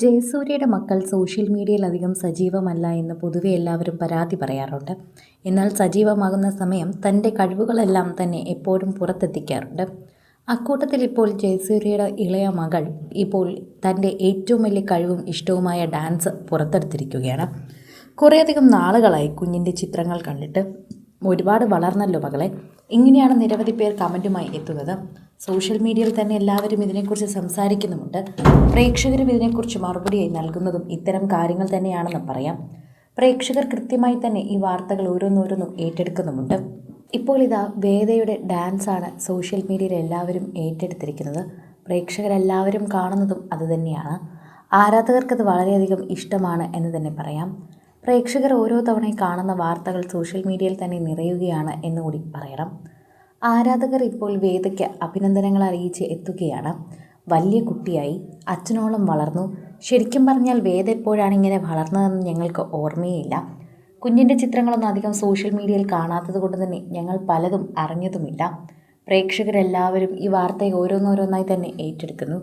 ജയസൂര്യയുടെ മക്കൾ സോഷ്യൽ മീഡിയയിൽ അധികം സജീവമല്ല എന്ന് പൊതുവെ എല്ലാവരും പരാതി പറയാറുണ്ട്. എന്നാൽ സജീവമാകുന്ന സമയം തന്റെ കഴിവുകളെല്ലാം തന്നെ എപ്പോഴും പുറത്തെത്തിക്കാറുണ്ട്. അക്കൂട്ടത്തിൽ ഇപ്പോൾ ജയസൂര്യയുടെ ഇളയ മകൾ ഇപ്പോൾ തന്റെ ഏറ്റവും വലിയ കഴിവും ഇഷ്ടവുമായ ഡാൻസ് പുറത്തെടുത്തിരിക്കുകയാണ്. കുറേയധികം നാളുകളായി കുഞ്ഞിന്റെ ചിത്രങ്ങൾ കണ്ടിട്ട് ഒരുപാട് വളർന്നല്ലോ മകളെ. ഇങ്ങനെയാണ് നിരവധി പേർ കമന്റുമായി എത്തുന്നത്. സോഷ്യൽ മീഡിയയിൽ തന്നെ എല്ലാവരും ഇതിനെക്കുറിച്ച് സംസാരിക്കുന്നുമുണ്ട്. പ്രേക്ഷകരും ഇതിനെക്കുറിച്ച് മറുപടിയായി നൽകുന്നതും ഇത്തരം കാര്യങ്ങൾ തന്നെയാണെന്ന് പറയാം. പ്രേക്ഷകർ കൃത്യമായി തന്നെ ഈ വാർത്തകൾ ഓരോന്നോരോന്നും ഏറ്റെടുക്കുന്നുമുണ്ട്. ഇപ്പോൾ ഇതാ വേദയുടെ ഡാൻസാണ് സോഷ്യൽ മീഡിയയിൽ എല്ലാവരും ഏറ്റെടുത്തിരിക്കുന്നത്. പ്രേക്ഷകരെല്ലാവരും കാണുന്നതും അതുതന്നെയാണ് ആരാധകർക്കത് വളരെയധികം ഇഷ്ടമാണ് എന്ന് തന്നെ പറയാം. പ്രേക്ഷകർ ഓരോ തവണയും കാണുന്ന വാർത്തകൾ സോഷ്യൽ മീഡിയയിൽ തന്നെ നിറയുകയാണ് എന്നുകൂടി പറയണം. ആരാധകർ ഇപ്പോൾ വേദയ്ക്ക് അഭിനന്ദനങ്ങൾ അറിയിച്ച് എത്തുകയാണ്. വലിയ കുട്ടിയായി അച്ഛനോളം വളർന്നു. ശരിക്കും പറഞ്ഞാൽ വേദ എപ്പോഴാണ് ഇങ്ങനെ വളർന്നതെന്ന് ഞങ്ങൾക്ക് ഓർമ്മയില്ല. കുഞ്ഞിന്റെ ചിത്രങ്ങളൊന്നും അധികം സോഷ്യൽ മീഡിയയിൽ കാണാത്തത് കൊണ്ട് തന്നെ ഞങ്ങൾ പലതും അറിഞ്ഞതുമില്ല. പ്രേക്ഷകരെല്ലാവരും ഈ വാർത്തയെ ഓരോന്നോരോന്നായി തന്നെ ഏറ്റെടുക്കുന്നു.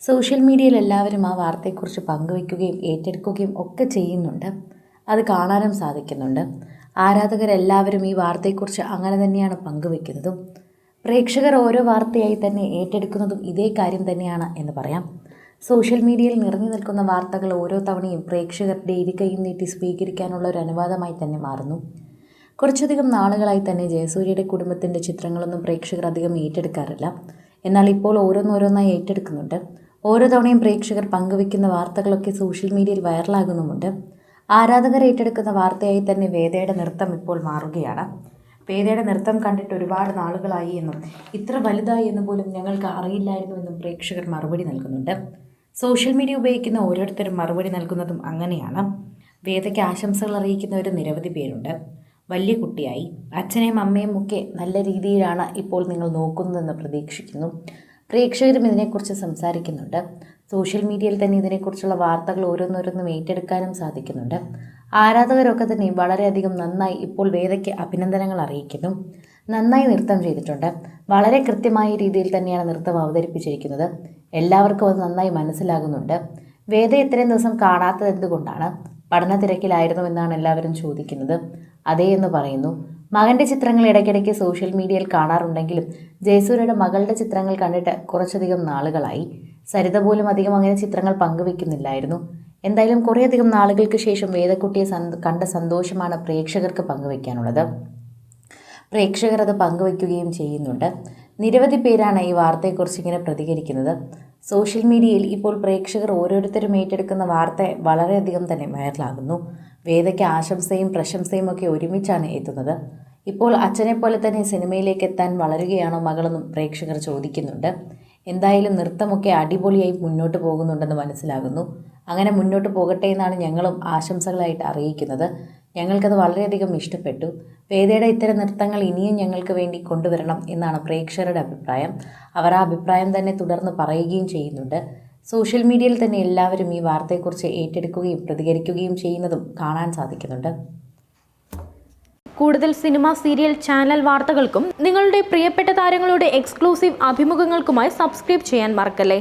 സോഷ്യൽ മീഡിയയിൽ എല്ലാവരും ആ വാർത്തയെക്കുറിച്ച് പങ്കുവയ്ക്കുകയും ഏറ്റെടുക്കുകയും ഒക്കെ ചെയ്യുന്നുണ്ട്. അത് കാണാനും സാധിക്കുന്നുണ്ട്. ആരാധകരെല്ലാവരും ഈ വാർത്തയെക്കുറിച്ച് അങ്ങനെ തന്നെയാണ് പങ്കുവെക്കുന്നതും. പ്രേക്ഷകർ ഓരോ വാർത്തയായി തന്നെ ഏറ്റെടുക്കുന്നതും ഇതേ കാര്യം തന്നെയാണ് എന്ന് പറയാം. സോഷ്യൽ മീഡിയയിൽ നിറഞ്ഞു നിൽക്കുന്ന വാർത്തകൾ ഓരോ തവണയും പ്രേക്ഷകരുടെ ഇരിക്കയും നീട്ടി സ്വീകരിക്കാനുള്ള ഒരു അനുവാദമായി തന്നെ മാറുന്നു. കുറച്ചധികം നാളുകളായി തന്നെ ജയസൂര്യയുടെ കുടുംബത്തിന്റെ ചിത്രങ്ങളൊന്നും പ്രേക്ഷകർ അധികം ഏറ്റെടുക്കാറില്ല. എന്നാൽ ഇപ്പോൾ ഓരോന്നോരോന്നായി ഏറ്റെടുക്കുന്നുണ്ട്. ഓരോ തവണയും പ്രേക്ഷകർ പങ്കുവെക്കുന്ന വാർത്തകളൊക്കെ സോഷ്യൽ മീഡിയയിൽ വൈറലാകുന്നുമുണ്ട്. ആരാധകർ ഏറ്റെടുക്കുന്ന വാർത്തയായി തന്നെ വേദയുടെ നൃത്തം ഇപ്പോൾ മാറുകയാണ്. വേദയുടെ നൃത്തം കണ്ടിട്ട് ഒരുപാട് നാളുകളായി എന്നും ഇത്ര വലുതായി എന്ന് പോലും ഞങ്ങൾക്ക് അറിയില്ലായിരുന്നു എന്നും പ്രേക്ഷകർ മറുപടി നൽകുന്നുണ്ട്. സോഷ്യൽ മീഡിയ ഉപയോഗിക്കുന്ന ഓരോരുത്തരും മറുപടി നൽകുന്നതും അങ്ങനെയാണ്. വേദയ്ക്ക് ആശംസകൾ അറിയിക്കുന്നവർ നിരവധി പേരുണ്ട്. വലിയ കുട്ടിയായി. അച്ഛനെയും അമ്മയും ഒക്കെ നല്ല രീതിയിലാണ് ഇപ്പോൾ നിങ്ങൾ നോക്കുന്നതെന്ന് പ്രതീക്ഷിക്കുന്നു. പ്രേക്ഷകരും ഇതിനെക്കുറിച്ച് സംസാരിക്കുന്നുണ്ട്. സോഷ്യൽ മീഡിയയിൽ തന്നെ ഇതിനെക്കുറിച്ചുള്ള വാർത്തകൾ ഓരോന്നോരോന്നും ഏറ്റെടുക്കാനും സാധിക്കുന്നുണ്ട്. ആരാധകരൊക്കെ തന്നെ വളരെയധികം നന്നായി ഇപ്പോൾ വേദയ്ക്ക് അഭിനന്ദനങ്ങൾ അറിയിക്കുന്നു. നന്നായി നൃത്തം ചെയ്തിട്ടുണ്ട്. വളരെ കൃത്യമായ രീതിയിൽ തന്നെയാണ് നൃത്തം അവതരിപ്പിച്ചിരിക്കുന്നത്. എല്ലാവർക്കും അത് നന്നായി മനസ്സിലാകുന്നുണ്ട്. വേദ ഇത്രയും ദിവസം കാണാത്തത് എന്തുകൊണ്ടാണ് പഠന തിരക്കിലായിരുന്നു എന്നാണ് എല്ലാവരും ചോദിക്കുന്നത്. അതേ എന്ന് പറയുന്നു. മകന്റെ ചിത്രങ്ങൾ ഇടയ്ക്കിടയ്ക്ക് സോഷ്യൽ മീഡിയയിൽ കാണാറുണ്ടെങ്കിലും ജയസൂര്യയുടെ മകളുടെ ചിത്രങ്ങൾ കണ്ടിട്ട് കുറച്ചധികം നാളുകളായി. സരിത പോലും അധികം അങ്ങനെ ചിത്രങ്ങൾ പങ്കുവെക്കുന്നില്ലായിരുന്നു. എന്തായാലും കുറേയധികം നാളുകൾക്ക് ശേഷം വേദക്കുട്ടിയെ കണ്ട സന്തോഷമാണ് പ്രേക്ഷകർക്ക് പങ്കുവെക്കാനുള്ളത്. പ്രേക്ഷകർ അത് പങ്കുവയ്ക്കുകയും ചെയ്യുന്നുണ്ട്. നിരവധി പേരാണ് ഈ വാർത്തയെക്കുറിച്ച് ഇങ്ങനെ പ്രതികരിക്കുന്നത്. സോഷ്യൽ മീഡിയയിൽ ഇപ്പോൾ പ്രേക്ഷകർ ഓരോരുത്തരും ഏറ്റെടുക്കുന്ന വാർത്ത വളരെയധികം തന്നെ വൈറലാകുന്നു. വേദയ്ക്ക് ആശംസയും പ്രശംസയും ഒക്കെ ഒരുമിച്ചാണ് എത്തുന്നത്. ഇപ്പോൾ അച്ഛനെ പോലെ തന്നെ സിനിമയിലേക്ക് എത്താൻ വളരുകയാണോ മകളെന്നും പ്രേക്ഷകർ ചോദിക്കുന്നുണ്ട്. എന്തായാലും നൃത്തമൊക്കെ അടിപൊളിയായി മുന്നോട്ട് പോകുന്നുണ്ടെന്ന് മനസ്സിലാകുന്നു. അങ്ങനെ മുന്നോട്ട് പോകട്ടെ എന്നാണ് ഞങ്ങളും ആശംസകളായിട്ട് അറിയിക്കുന്നത്. ഞങ്ങൾക്കത് വളരെയധികം ഇഷ്ടപ്പെട്ടു. വേദയുടെ ഇത്തരം നൃത്തങ്ങൾ ഇനിയും ഞങ്ങൾക്ക് വേണ്ടി കൊണ്ടുവരണം എന്നാണ് പ്രേക്ഷകരുടെ അഭിപ്രായം. അവർ ആ അഭിപ്രായം തന്നെ തുടർന്ന് പറയുകയും ചെയ്യുന്നുണ്ട്. സോഷ്യൽ മീഡിയയിൽ തന്നെ എല്ലാവരും ഈ വാർത്തയെക്കുറിച്ച് ഏറ്റെടുക്കുകയും പ്രതികരിക്കുകയും ചെയ്യുന്നതും കാണാൻ സാധിക്കുന്നുണ്ട്. കൂടുതൽ സിനിമ സീരിയൽ ചാനൽ വാർത്തകൾക്കും നിങ്ങളുടെ പ്രിയപ്പെട്ട താരങ്ങളുടെ എക്സ്ക്ലൂസീവ് അഭിമുഖങ്ങൾക്കുമായി സബ്സ്ക്രൈബ് ചെയ്യാൻ മറക്കല്ലേ?